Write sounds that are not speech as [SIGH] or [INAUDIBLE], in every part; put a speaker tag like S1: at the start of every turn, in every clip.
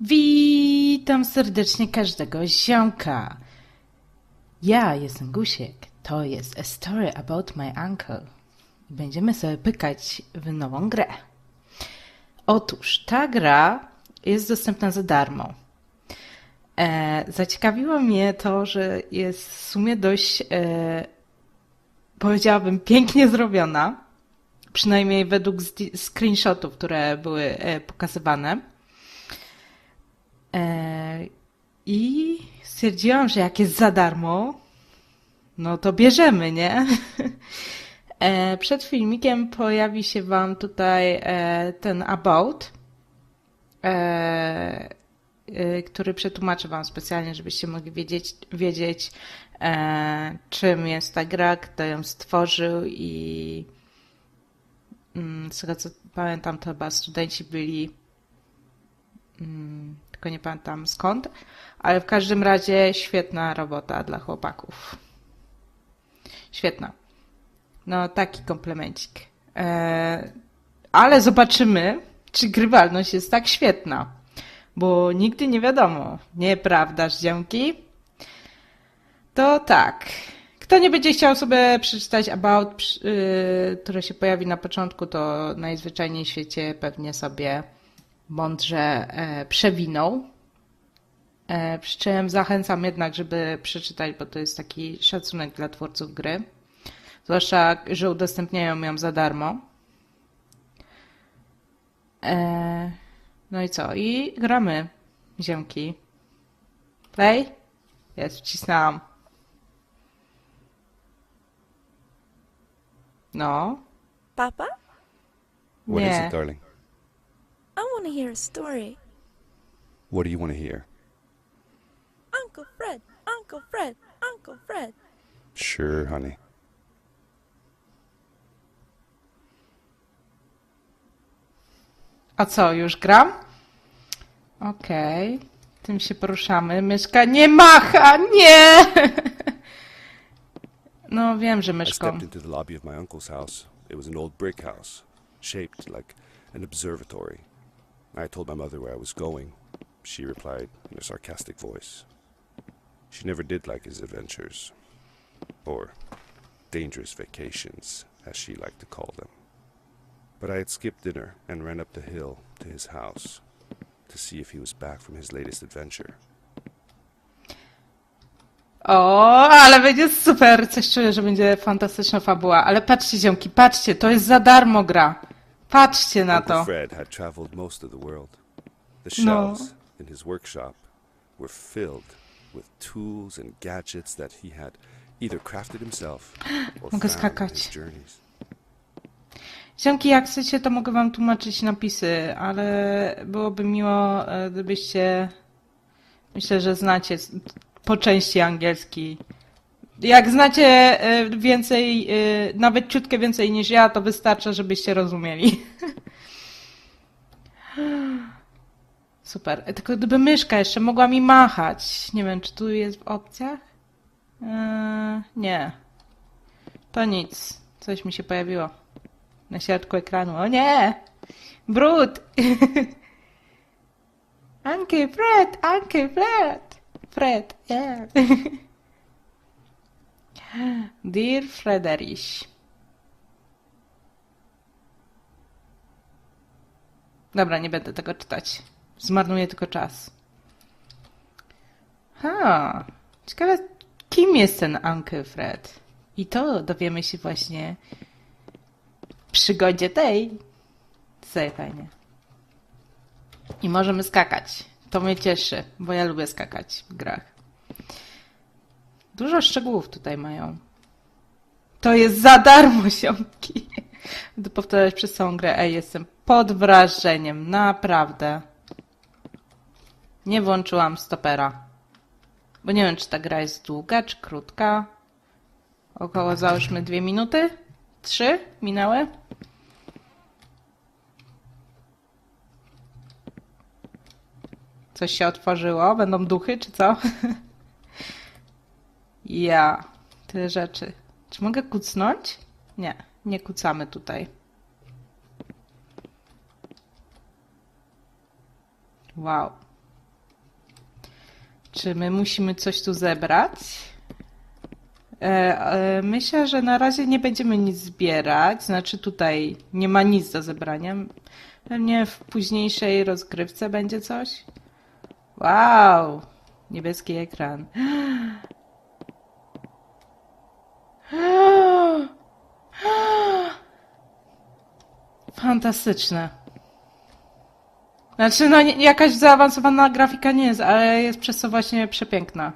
S1: Witam serdecznie każdego ziomka. Ja jestem Gusiek. To jest A Story About My Uncle. Będziemy sobie pykać w nową grę. Otóż ta gra jest dostępna za darmo. E, zaciekawiło mnie to, że jest w sumie dość, e, powiedziałabym, pięknie zrobiona. Przynajmniej według screenshotów, które były e, pokazywane. E, I stwierdziłam, że jak jest za darmo, no to bierzemy, nie? [LAUGHS] E, Przed filmikiem pojawi się Wam tutaj e, ten about, który przetłumaczę Wam specjalnie, żebyście mogli wiedzieć, wiedzieć czym jest ta gra, kto ją stworzył i mm, z tego co pamiętam, to chyba studenci byli mm, tylko nie pamiętam skąd, ale w każdym razie świetna robota dla chłopaków. Świetna. No, taki komplemencik. E, ale zobaczymy, czy grywalność jest tak świetna. Bo nigdy nie wiadomo. Nieprawdaż, dzięki? To tak. Kto nie będzie chciał sobie przeczytać about, yy, które się pojawi na początku, to najzwyczajniej w świecie pewnie sobie mądrze e, przewinął. E, przy czym zachęcam jednak, żeby przeczytać, bo to jest taki szacunek dla twórców gry. Zwłaszcza, że udostępniają ją za darmo. E, no i co? I gramy, ziemki. Play? Jest, wcisnęłam. No.
S2: Papa,
S3: What is
S1: Nie.
S3: it, darling?
S2: I want to hear a story.
S3: What do you want to hear?
S2: Uncle Fred, Uncle Fred, Uncle Fred.
S3: Sure, honey.
S1: A co, już gram? Okej. Tym się poruszamy. Myszka nie macha! Nie! [LAUGHS] No wiem, że
S3: I
S1: myszką.
S3: stepped into the lobby of my uncle's house. It was an old brick house, shaped like an observatory. I told my mother where I was going. She replied in a sarcastic voice. She never did like his adventures, or dangerous vacations, as she liked to call them. But I had skipped dinner and ran up the hill to his house to see if he was back from his latest adventure.
S1: O, ale będzie super. Coś czuję, że będzie fantastyczna fabuła. Ale patrzcie, ziomki, patrzcie, to jest za darmo gra. Patrzcie na to.
S3: Fred had traveled most of the world. The
S1: No.
S3: shelves in his workshop were filled with tools and gadgets that he had either crafted himself [GASPS] or
S1: Mogę
S3: found in
S1: skakać.
S3: journeys.
S1: Ziomki, jak chcecie, to mogę wam tłumaczyć napisy, ale byłoby miło, e, gdybyście... Myślę, że znacie s- po części angielski. Jak znacie e, więcej, e, nawet ciutkę więcej niż ja, to wystarcza, żebyście rozumieli. [LAUGHS] Super. Tylko gdyby myszka jeszcze mogła mi machać. Nie wiem, czy tu jest w opcjach? Eee, nie. To nic. Coś mi się pojawiło na środku ekranu. O nie! Brud! [LAUGHS] Uncle Fred! Uncle Fred! Fred, yeah. [LAUGHS] Dear Frederich. Dobra, nie będę tego czytać. Zmarnuję tylko czas. Ha, ciekawe, kim jest ten Uncle Fred? I to dowiemy się właśnie w przygodzie tej. Sobie fajnie. I możemy skakać. To mnie cieszy, bo ja lubię skakać w grach. Dużo szczegółów tutaj mają. To jest za darmo, [LAUGHS] siomki. Będę powtarzać przez całą grę. Ej, jestem pod wrażeniem. Naprawdę. Nie włączyłam stopera. Bo nie wiem, czy ta gra jest długa, czy krótka. Około załóżmy dwie minuty? Trzy minęły? Coś się otworzyło? Będą duchy, czy co? [LAUGHS] ja. Tyle rzeczy. Czy mogę kucnąć? Nie, nie kucamy tutaj. Wow. Czy my musimy coś tu zebrać? E, e, myślę, że na razie nie będziemy nic zbierać. Znaczy tutaj nie ma nic do zebrania. Pewnie w późniejszej rozgrywce będzie coś. Wow! Niebieski ekran. [GASPS] [GASPS] Fantastyczne. Znaczy, no jakaś zaawansowana grafika nie jest, ale jest przez to właśnie przepiękna.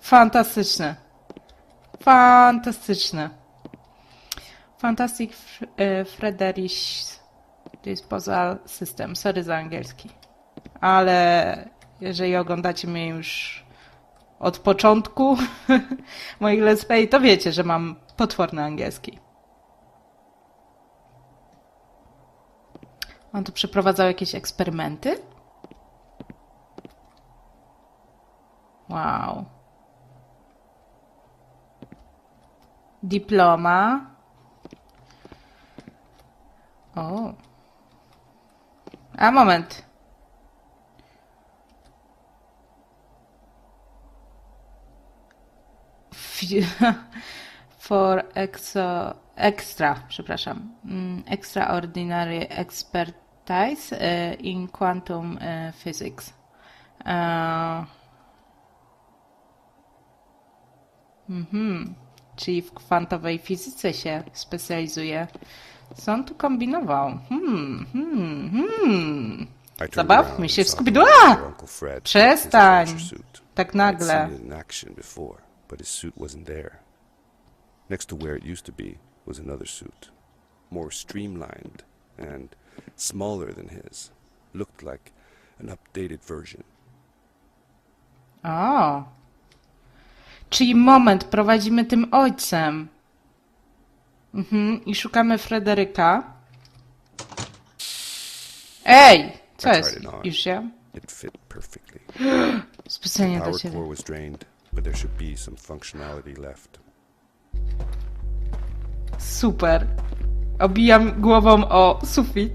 S1: Fantastyczne. Fantastyczne. Fantastic e, Frederick's Disposal System. Sorry za angielski. Ale jeżeli oglądacie mnie już od początku [LAUGHS] moich let's play, to wiecie, że mam potworny angielski. On tu przeprowadzał jakieś eksperymenty? Wow. Dyploma. O. A moment. [LAUGHS] For exo, extra, przepraszam. Mm, Extraordinary expertise e, in quantum e, physics. E, Mhm. Czyli w kwantowej fizyce się specjalizuje. Co on tu kombinował? Hmm, hmm, hmm. Zabawmy się w
S3: Fred
S1: Przestań. Tak nagle.
S3: Seen it in but his suit wasn't there. Next to where it used to be was another suit, more streamlined and smaller than his. Looked like an updated version.
S1: O. Czyli moment, prowadzimy tym ojcem. Mhm, i szukamy Frederyka. Ej! Co jest?
S3: tried it on.
S1: Już się?
S3: It fit perfectly. [GASPS]
S1: Specjalnie do ciebie.
S3: was drained, but there should be some functionality left.
S1: Super. Obijam głową o sufit.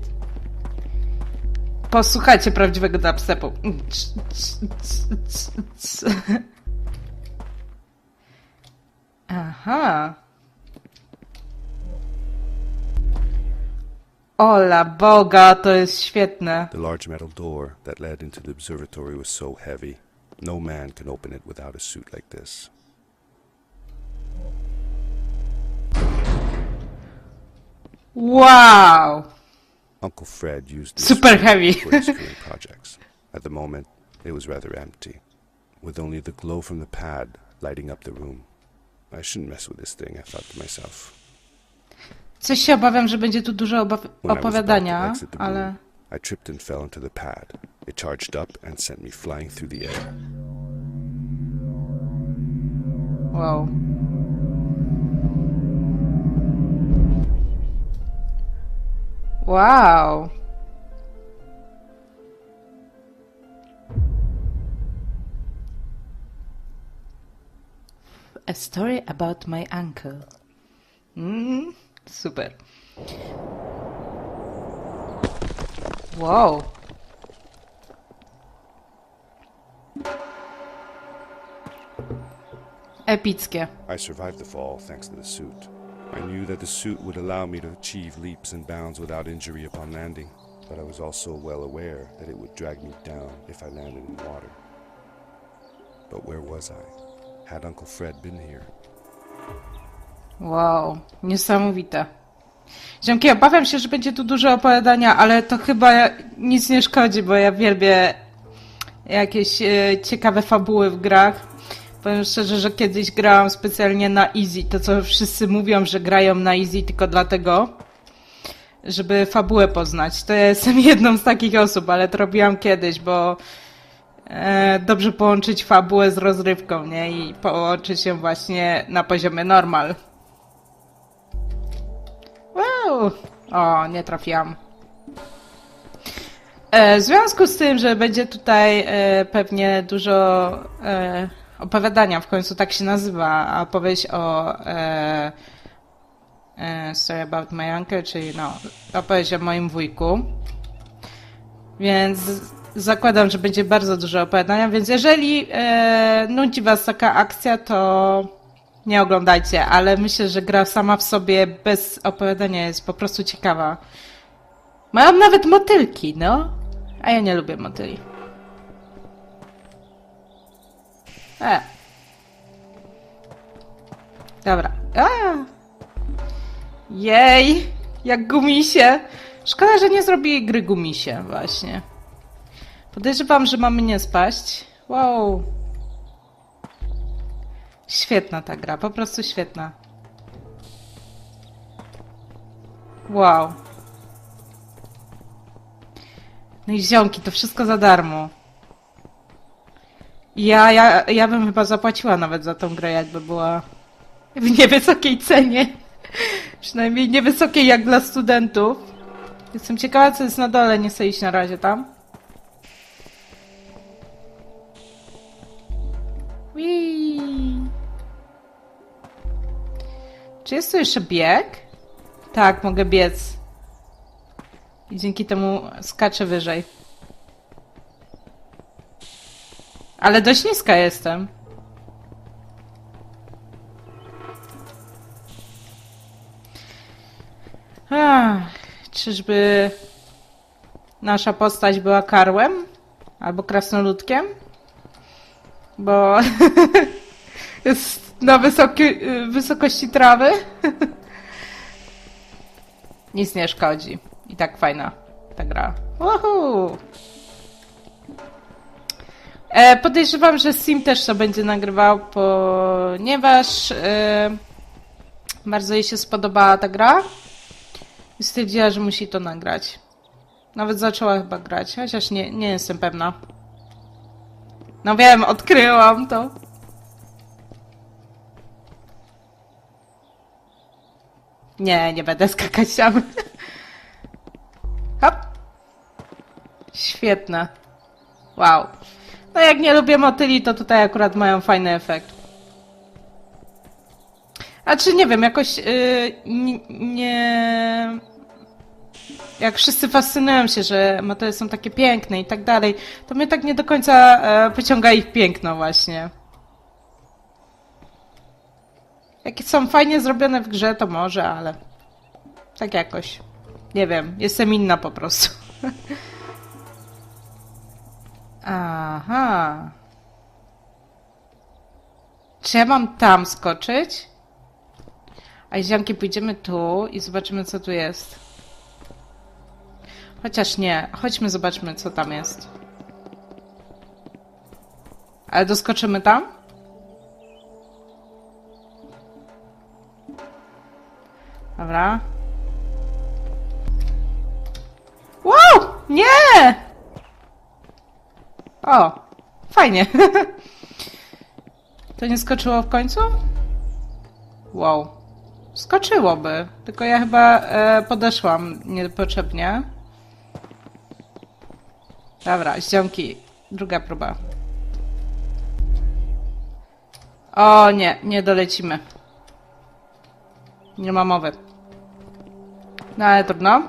S1: Posłuchajcie prawdziwego dubstepu. Aha. Ola Boga, to jest świetne.
S3: The large metal door that led into the observatory was so heavy, no man can open it without a suit like this.
S1: Wow.
S3: Uncle Fred used this
S1: Super heavy.
S3: for his dream projects. At the moment, it was rather empty, with only the glow from the pad lighting up the room. I shouldn't mess with this thing, I thought to myself.
S1: Coś się obawiam, że będzie tu dużo opowiadania, ale...
S3: I tripped and fell into the pad. It charged up and sent me flying through the air.
S1: Wow. Wow. A story about my uncle. Mm, super. Wow. Epickie.
S3: I survived the fall thanks to the suit. I knew that the suit would allow me to achieve leaps and bounds without injury upon landing, but I was also well aware that it would drag me down if I landed in water. But where was I? Had Uncle Fred been here?
S1: Wow, niesamowite. Ziomki, obawiam się, że będzie tu dużo opowiadania, ale to chyba nic nie szkodzi, bo ja wielbię jakieś e, ciekawe fabuły w grach. Powiem szczerze, że kiedyś grałam specjalnie na easy. To, co wszyscy mówią, że grają na easy tylko dlatego, żeby fabułę poznać. To jestem [LAUGHS] jedną z takich osób, ale to robiłam kiedyś, bo e, dobrze połączyć fabułę z rozrywką, nie? I połączyć ją właśnie na poziomie normal. Wow! O, nie trafiłam. E, w związku z tym, że będzie tutaj e, pewnie dużo e, opowiadania, w końcu tak się nazywa, opowieść o Story About My Uncle, czyli no, opowieść o moim wujku, Więc zakładam, że będzie bardzo dużo opowiadania, więc jeżeli nudzi was taka akcja, to nie oglądajcie, ale myślę, że gra sama w sobie bez opowiadania jest po prostu ciekawa. Mają nawet motylki, no. A ja nie lubię motyli. E. Dobra. A! Jej! Jak gumisie! Szkoda, że nie zrobili gry gumisie, właśnie. Podejrzewam, że mamy nie spaść. Wow. Świetna ta gra, po prostu świetna. Wow. No i ziomki, to wszystko za darmo. Ja, ja, ja bym chyba zapłaciła nawet za tą grę, jakby była w niewysokiej cenie. [LAUGHS] Przynajmniej niewysokiej jak dla studentów. Jestem ciekawa, co jest na dole, nie chcę iść na razie tam. Whee! Czy jest tu jeszcze bieg? Tak, mogę biec. I dzięki temu skaczę wyżej. Ale dość niska jestem. Ach, czyżby nasza postać była karłem? Albo krasnoludkiem? Bo [LAUGHS] jest na wysoki, wysokości trawy. [LAUGHS] Nic nie szkodzi. I tak fajna ta gra. Woohoo! E, podejrzewam, że Sim też to będzie nagrywał, ponieważ e, bardzo jej się spodobała ta gra i stwierdziła, że musi to nagrać. Nawet zaczęła chyba grać, chociaż nie, nie jestem pewna. No wiem, odkryłam to. Nie, nie będę skakać tam. Świetne. Wow. No jak nie lubię motyli, to tutaj akurat mają fajny efekt. A czy nie wiem, jakoś yy, nie. Jak wszyscy fascynują się, że motyle są takie piękne i tak dalej, to mnie tak nie do końca e, pociąga ich piękno właśnie. Jakie są fajnie zrobione w grze, to może, ale tak jakoś. Nie wiem, jestem inna po prostu. [LAUGHS] Aha. Czy ja mam tam skoczyć? A ziomki, pójdziemy tu i zobaczymy, co tu jest. Chociaż nie. Chodźmy, zobaczmy, co tam jest. Ale doskoczymy tam? Dobra. O! Fajnie. [LAUGHS] To nie skoczyło w końcu? Wow. Skoczyłoby. Tylko ja chyba e, podeszłam niepotrzebnie. Dobra, ściąki. Druga próba. O nie, nie dolecimy. Nie ma mowy. No ale trudno.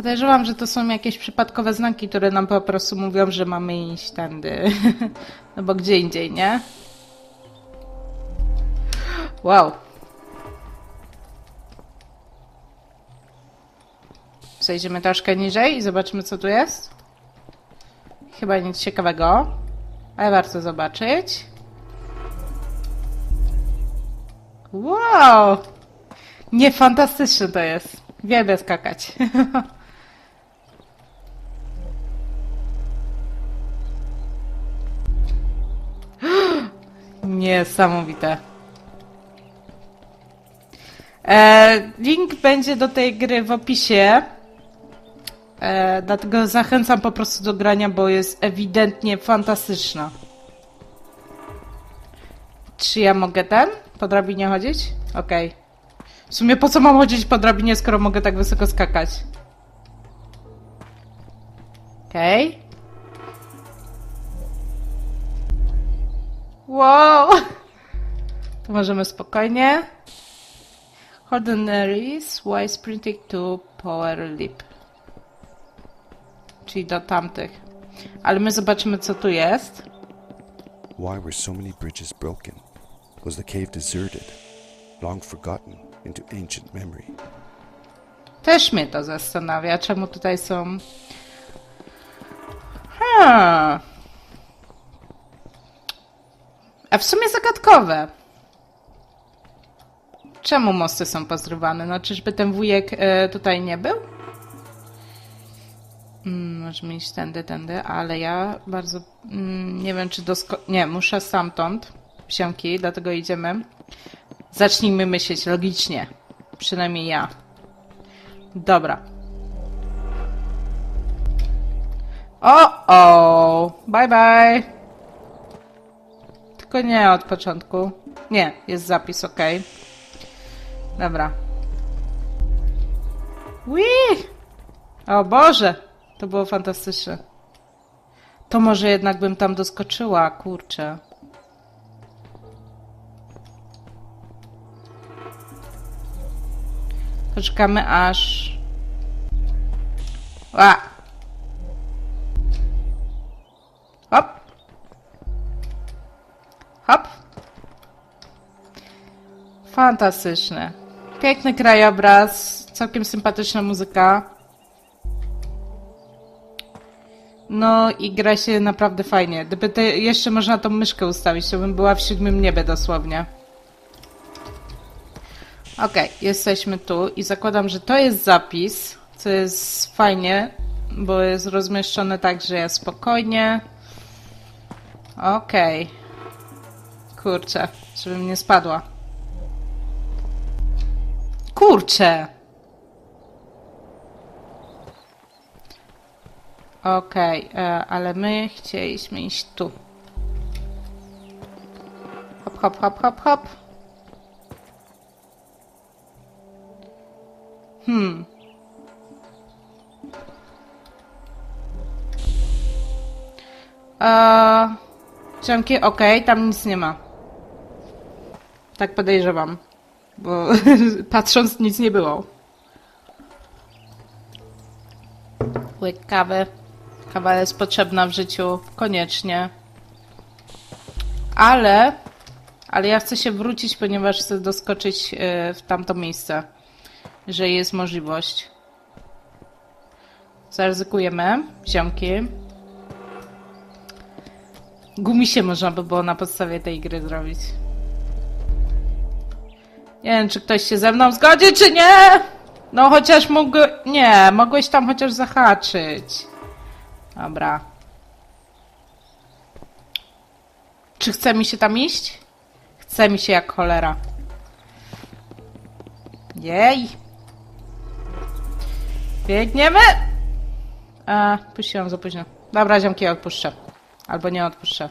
S1: Podejrzewam, że to są jakieś przypadkowe znaki, które nam po prostu mówią, że mamy iść tędy. [LAUGHS] no bo gdzie indziej, nie? Wow. Zejdziemy troszkę niżej i zobaczymy, co tu jest. Chyba nic ciekawego, ale warto zobaczyć. Wow! Nie, fantastyczne to jest. Wielbię skakać. [LAUGHS] Niesamowite. E, link będzie do tej gry w opisie. E, dlatego zachęcam po prostu do grania, bo jest ewidentnie fantastyczna. Czy ja mogę ten? Po drabinie chodzić? Okej. W sumie po co mam chodzić po drabinie, skoro mogę tak wysoko skakać? Okej. Wow! To możemy spokojnie. Ordinaries, while sprinting to power leap. Czyli do tamtych. Ale my zobaczymy, co tu jest.
S3: Why were so many bridges broken? Was the cave deserted, long forgotten into ancient memory?
S1: Też mnie to zastanawia, czemu tutaj są. Hmm. A w sumie zagadkowe. Czemu mosty są pozrywane? No czyżby ten wujek e, tutaj nie był? Mm, możemy iść tędy, tędy, ale ja bardzo mm, nie wiem, czy dosko... Nie, muszę stamtąd. Psiomki, dlatego idziemy. Zacznijmy myśleć logicznie. Przynajmniej ja. Dobra. O, o, bye bye. Tylko nie od początku. Nie, jest zapis, ok. Dobra. Wii! O Boże, to było fantastyczne. To może jednak bym tam doskoczyła, kurczę. Poczekamy aż... A! Hop! Hop! Fantastyczne. Piękny krajobraz, całkiem sympatyczna muzyka. No i gra się naprawdę fajnie. Gdyby te, jeszcze można tą myszkę ustawić, to bym była w siódmym niebie dosłownie. Okej, jesteśmy tu i zakładam, że to jest zapis, co jest fajnie, bo jest rozmieszczone tak, że ja spokojnie. Okej. Kurczę, żebym nie spadła. Kurczę! Okej, e, ale my chcieliśmy iść tu. Hop, hop, hop, hop, hop. Hmm. Eee, Ciąki, okej, tam nic nie ma. Tak podejrzewam. Bo [LAUGHS] patrząc nic nie było. Łyk kawy. Kawa jest potrzebna w życiu koniecznie. Ale, ale ja chcę się wrócić, ponieważ chcę doskoczyć e, w tamto miejsce. Że jest możliwość. Zaryzykujemy, ziomki. Gumisie można by było na podstawie tej gry zrobić. Nie wiem, czy ktoś się ze mną zgodzi, czy nie! No chociaż mógł... Nie, mogłeś tam chociaż zahaczyć. Dobra. Czy chce mi się tam iść? Chce mi się jak cholera. Jej! Biegniemy! A, puściłam za późno. Dobra, ziomki, odpuszczę. Albo nie odpuszczę.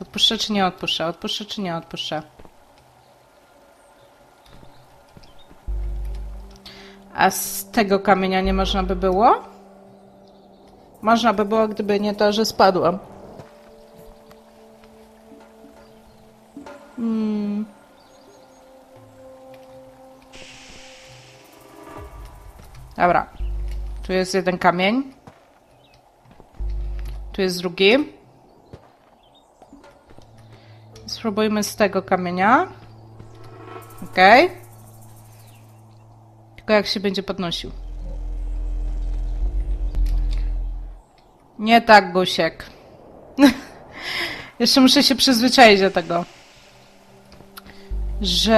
S1: Odpuszczę czy nie odpuszczę? Odpuszczę czy nie odpuszczę? A z tego kamienia nie można by było? Można by było, gdyby nie to, że spadłam. Hmm. Dobra. Tu jest jeden kamień. Tu jest drugi. Spróbujmy z tego kamienia. Okej. Okay. Tylko jak się będzie podnosił. Nie tak, Gusiek. [LAUGHS] Jeszcze muszę się przyzwyczaić do tego. Że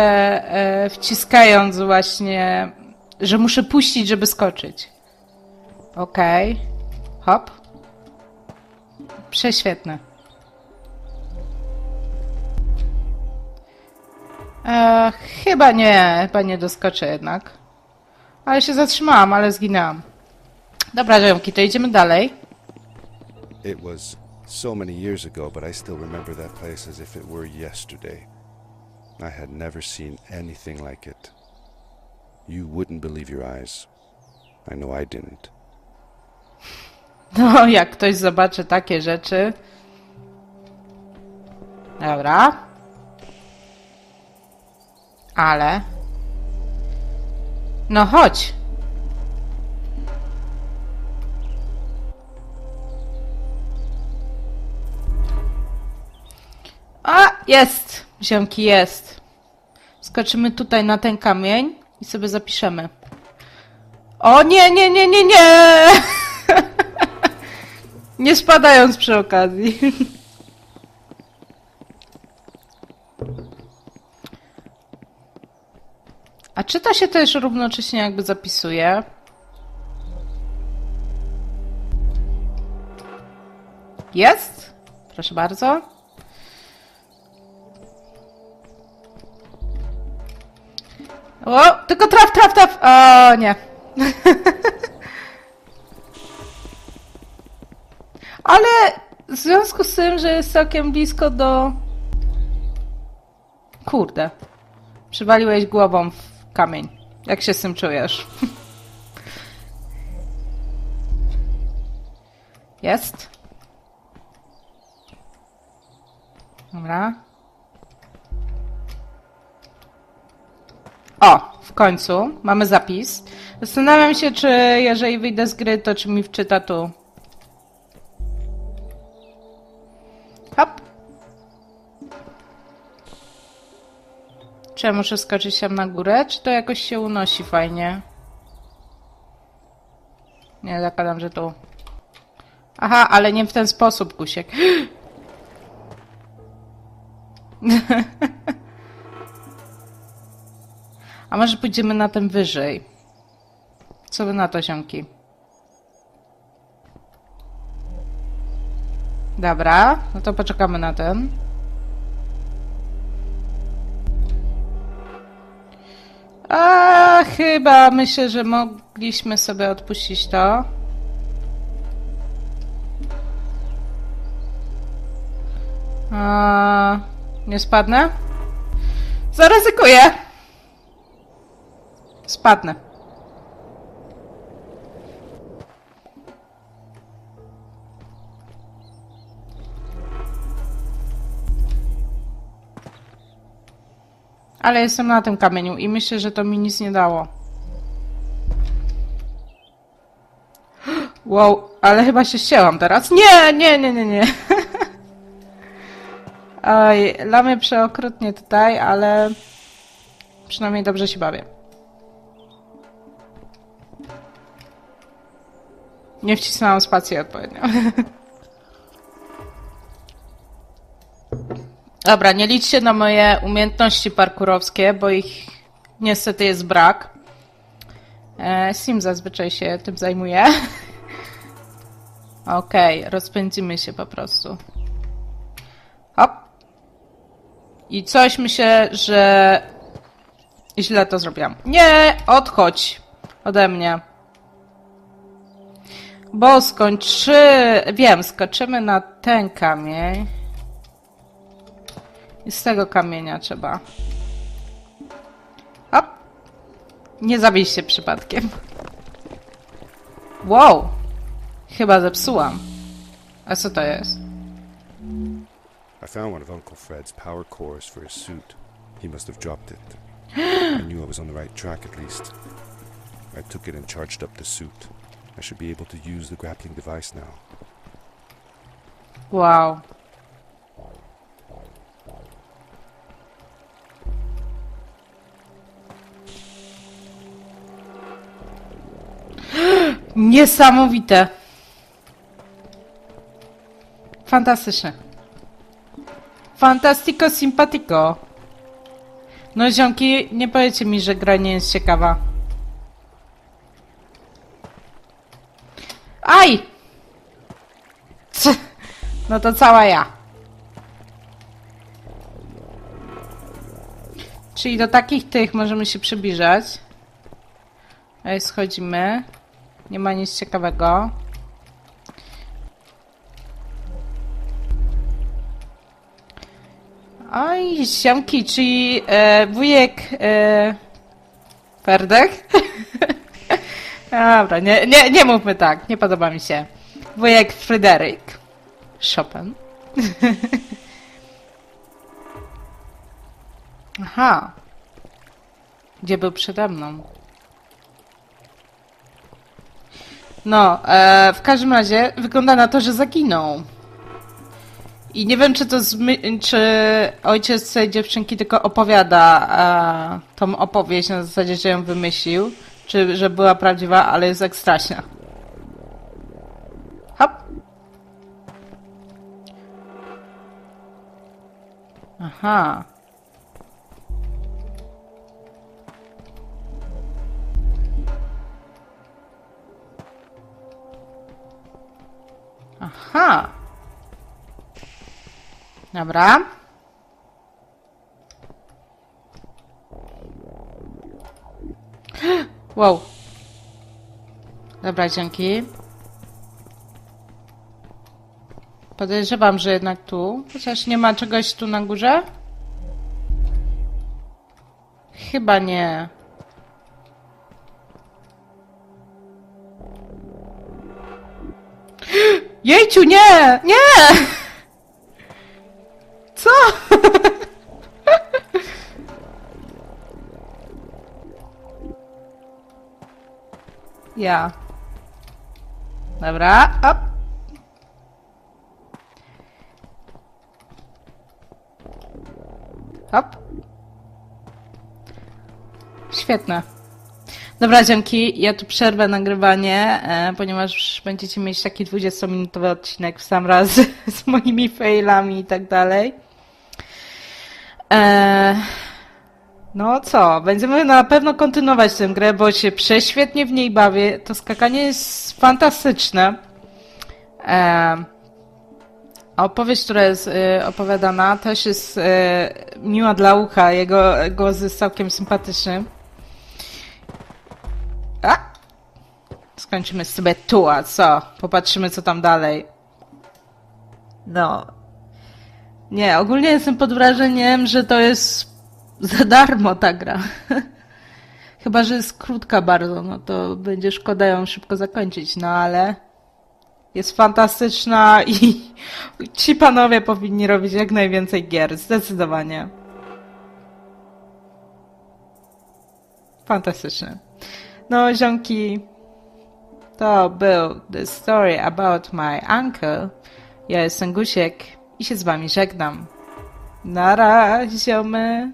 S1: e, wciskając właśnie, że muszę puścić, żeby skoczyć. Okej. Okay. Hop. Prześwietne. E, chyba nie, chyba nie doskoczę jednak. Ale się zatrzymałam, ale zginęłam. Dobra, ziomki, to idziemy dalej.
S3: It was so many years ago, but I still remember that place as if it were yesterday. I had never seen anything like it. You wouldn't believe your eyes. I know I didn't. [LAUGHS]
S1: No, jak ktoś zobaczy takie rzeczy. Dobra. Ale. No chodź. A, jest! Ziomki, jest. Skoczymy tutaj na ten kamień i sobie zapiszemy. O nie, nie, nie, nie, nie! [LAUGHS] nie spadając przy okazji. [LAUGHS] A czy to się też równocześnie jakby zapisuje? Jest? Proszę bardzo. O, tylko traf, traf, traf! O, nie. [LAUGHS] Ale w związku z tym, że jest całkiem blisko do... Kurde. Przywaliłeś głową w kamień. Jak się z tym czujesz? Jest? Dobra. O, w końcu mamy zapis. Zastanawiam się, czy jeżeli wyjdę z gry, to czy mi wczyta tu. Czy muszę skoczyć tam na górę, czy to jakoś się unosi fajnie? Nie, zakładam, że tu. Aha, ale nie w ten sposób, Gusiek. [LAUGHS] A może pójdziemy na ten wyżej? Co wy na to, ziomki? Dobra, no to poczekamy na ten. Chyba myślę, że mogliśmy sobie odpuścić to. A, nie spadnę? Zaryzykuję. Spadnę. Ale jestem na tym kamieniu i myślę, że to mi nic nie dało. Wow, ale chyba się ścięłam teraz. Nie, nie, nie, nie, nie. [LAUGHS] Oj, lamię przeokrutnie tutaj, ale przynajmniej dobrze się bawię. Nie wcisnęłam spacji odpowiednio. [LAUGHS] Dobra, nie liczcie na moje umiejętności parkurowskie, bo ich niestety jest brak. E, Sim zazwyczaj się tym zajmuje. [LAUGHS] Okej, rozpędzimy się po prostu. Hop. I coś myślę, że źle to zrobiłam. Nie, odchodź ode mnie. Bo skończy... Wiem, skoczymy na ten kamień. I z tego kamienia trzeba. Hop. Nie zabij się przypadkiem. Wow. Chyba zepsułam. A co to jest?
S3: I found one of Uncle Fred's power cores for his suit. He must have dropped it. [GASPS] I knew I was on the right track at least. I took it and charged up the suit. I should be able to use the grappling device now.
S1: Wow. Niesamowite. Fantastyczne. Fantastico simpatico. No ziomki, nie powiecie mi, że gra nie jest ciekawa. Aj! [LAUGHS] No to cała ja. Czyli do takich tych możemy się przybliżać. Ej, schodzimy. Nie ma nic ciekawego. Oj, ziomki, czyli e, wujek e? [LAUGHS] Dobra, nie, nie, nie mówmy tak, nie podoba mi się. Wujek Fryderyk Chopin. [LAUGHS] Aha. Gdzie był przede mną? No, e, w każdym razie wygląda na to, że zaginął. I nie wiem, czy to zmy- czy ojciec tej dziewczynki tylko opowiada e, tą opowieść na zasadzie, że ją wymyślił, czy że była prawdziwa, ale jest ekstraśna. Hop. Aha. Aha. Dobra. [GASPS] Wow. Dobra, dzięki. Podejrzewam, że jednak tu. Chociaż nie ma czegoś tu na górze? Chyba nie. Jejciu, nie! Nie! Co? [LAUGHS] Ja. Dobra, op. Hop. Świetne. Dobra, dzięki. Ja tu przerwę nagrywanie, e, ponieważ będziecie mieć taki 20-minutowy odcinek w sam raz [LAUGHS] z moimi failami i tak dalej. E, no co, będziemy na pewno kontynuować tę grę, bo się prześwietnie w niej bawię. To skakanie jest fantastyczne. E, a opowieść, która jest opowiadana, też jest miła dla ucha. Jego głos jest całkiem sympatyczny. Skończymy sobie tu, a co? Popatrzymy, co tam dalej. No. Nie, ogólnie jestem pod wrażeniem, że to jest za darmo ta gra. [LAUGHS] Chyba, że jest krótka bardzo, no to będzie szkoda ją szybko zakończyć, no ale jest fantastyczna i [LAUGHS] ci panowie powinni robić jak najwięcej gier, zdecydowanie. Fantastyczne. No, ziomki, to był The Story About My Uncle. Ja jestem Gusiek i się z wami żegnam. Na razie, ziomy.